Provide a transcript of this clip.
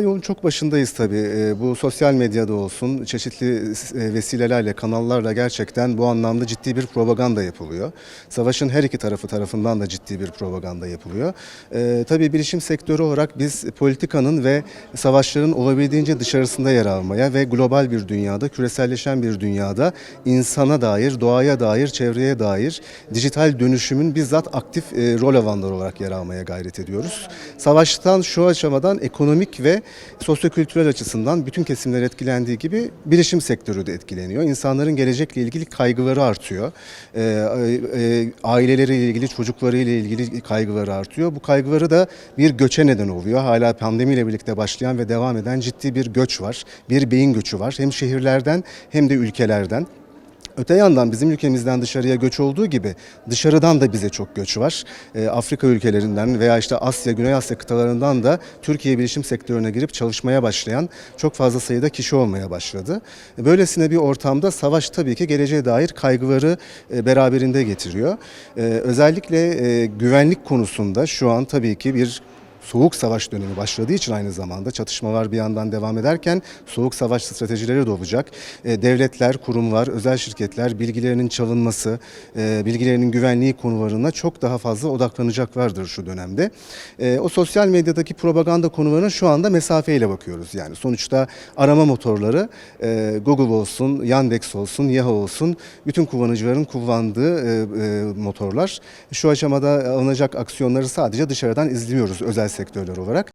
Yolun çok başındayız tabii. Ee, Bu sosyal medyada olsun, çeşitli e, vesilelerle, kanallarla gerçekten bu anlamda ciddi bir propaganda yapılıyor. Savaşın her iki tarafı tarafından da ciddi bir propaganda yapılıyor. Ee, tabii bilişim sektörü olarak biz politikanın ve savaşların olabildiğince dışarısında yer almaya ve global bir dünyada, küreselleşen bir dünyada insana dair, doğaya dair, çevreye dair dijital dönüşümün bizzat aktif e, rol alanları olarak yer almaya gayret ediyoruz. Savaştan şu aşamadan ekonomik ve sosyokültürel açısından bütün kesimler etkilendiği gibi bilişim sektörü de etkileniyor. İnsanların gelecekle ilgili kaygıları artıyor. Ee, e, aileleriyle ilgili, çocuklarıyla ilgili kaygıları artıyor. Bu kaygıları da bir göçe neden oluyor. Hala pandemiyle birlikte başlayan ve devam eden ciddi bir göç var. Bir beyin göçü var. Hem şehirlerden hem de ülkelerden. Öte yandan bizim ülkemizden dışarıya göç olduğu gibi dışarıdan da bize çok göç var. Ee, Afrika ülkelerinden veya işte Asya, Güney Asya kıtalarından da Türkiye bilişim sektörüne girip çalışmaya başlayan çok fazla sayıda kişi olmaya başladı. Böylesine bir ortamda savaş tabii ki geleceğe dair kaygıları e, beraberinde getiriyor. Ee, özellikle e, güvenlik konusunda şu an tabii ki bir Soğuk savaş dönemi başladığı için aynı zamanda çatışmalar bir yandan devam ederken soğuk savaş stratejileri de olacak. E, devletler, kurumlar, özel şirketler bilgilerinin çalınması, e, bilgilerinin güvenliği konularına çok daha fazla odaklanacaklardır şu dönemde. E, o sosyal medyadaki propaganda konularına şu anda mesafeyle bakıyoruz. Yani sonuçta arama motorları e, Google olsun, Yandex olsun, Yahoo olsun bütün kullanıcıların kullandığı motorlar. Şu aşamada alınacak aksiyonları sadece dışarıdan izliyoruz özel sektörler olarak.